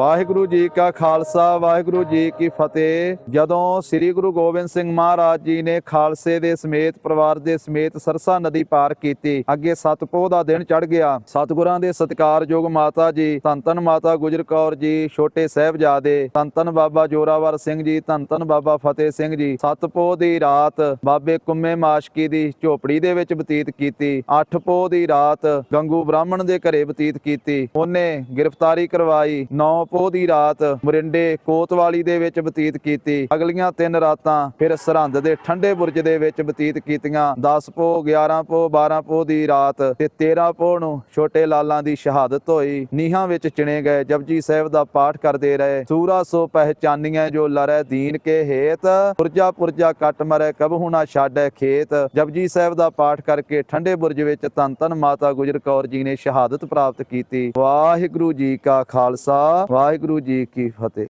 ਵਾਹਿਗੁਰੂ ਜੀ ਕਾ ਖਾਲਸਾ, ਵਾਹਿਗੁਰੂ ਜੀ ਕੀ ਫਤਿਹ। ਜਦੋਂ ਸ੍ਰੀ ਗੁਰੂ ਗੋਬਿੰਦ ਸਿੰਘ ਮਹਾਰਾਜ ਜੀ ਨੇ ਖਾਲਸੇ ਦੇ ਸਮੇਤ, ਪਰਿਵਾਰ ਦੇ ਸਮੇਤ ਸਰਸਾ ਨਦੀ ਪਾਰ ਕੀਤੀ, ਅੱਗੇ ਸਤਪੋਹ ਦਾ ਦਿਨ ਚੜ ਗਿਆ। ਸਤਿਗੁਰਾਂ ਦੇ ਸਤਿਕਾਰਯੋਗ ਮਾਤਾ ਜੀ, ਧੰਨ ਧੰਨ ਮਾਤਾ ਗੁਜਰ ਕੌਰ ਜੀ, ਛੋਟੇ ਸਾਹਿਬਜ਼ਾਦੇ, ਧੰਨ ਧੰਨ ਬਾਬਾ ਜੋਰਾਵਰ ਸਿੰਘ ਜੀ, ਧੰਨ ਧੰਨ ਬਾਬਾ ਫਤਿਹ ਸਿੰਘ ਜੀ। ਸਤਪੋਹ ਦੀ ਰਾਤ ਬਾਬੇ ਕੁੰਮੇ ਮਾਸ਼ਕੀ ਦੀ ਝੋਪੜੀ ਦੇ ਵਿੱਚ ਬਤੀਤ ਕੀਤੀ। ਅੱਠ ਪੋਹ ਦੀ ਰਾਤ ਗੰਗੂ ਬ੍ਰਾਹਮਣ ਦੇ ਘਰੇ ਬਤੀਤ ਕੀਤੀ। ਉਹਨੇ ਗ੍ਰਿਫਤਾਰੀ ਕਰਵਾਈ। ਨੌ ਪੋਹ ਦੀ ਰਾਤ ਮਰਿੰਡੇ ਕੋਤਵਾਲੀ ਦੇ ਵਿੱਚ ਬਤੀਤ ਕੀਤੀ। ਅਗਲੀਆਂ ਤਿੰਨ ਰਾਤਾਂ ਫਿਰ ਸਰਹੰਦ ਦੇ ਠੰਡੇ ਬੁਰਜ ਦੇ ਵਿੱਚ ਬਤੀਤ ਕੀਤੀਆਂ। 10 ਪੋਹ 11 ਪੋਹ 12 ਪੋਹ ਦੀ ਰਾਤ ਤੇ 13 ਪੋਹ ਨੂੰ ਛੋਟੇ ਲਾਲਾਂ ਦੀ ਸ਼ਹਾਦਤ ਹੋਈ। ਨੀਹਾਂ ਵਿੱਚ ਚਿਣੇ ਗਏ ਜਪਜੀ ਸਾਹਿਬ ਦਾ ਪਾਠ ਕਰਦੇ ਰਹੇ। ਸੂਰਾ ਸੋ ਪਹਿਚਾਨੀਆਂ ਜੋ ਲਰੈ ਦੀਨ ਕੇ ਹੇਤ। ਪੁਰਜਾ ਪੁਰਜਾ ਕੱਟ ਮਰੈ, ਕਬ ਹੁਣਾ ਛਾੜੈ ਖੇਤ। ਜਪਜੀ ਸਾਹਿਬ ਦਾ ਪਾਠ ਕਰਕੇ ਠੰਡੇ ਬੁਰਜ ਵਿੱਚ ਧੰਨ ਧੰਨ ਮਾਤਾ ਗੁਜਰ ਕੌਰ ਜੀ ਨੇ ਸ਼ਹਾਦਤ ਪ੍ਰਾਪਤ ਕੀਤੀ। ਵਾਹਿਗੁਰੂ ਜੀ ਕਾ ਖਾਲਸਾ ਵਾਹਿਗੁਰੂ ਜੀ ਕੀ ਫਤਿਹ।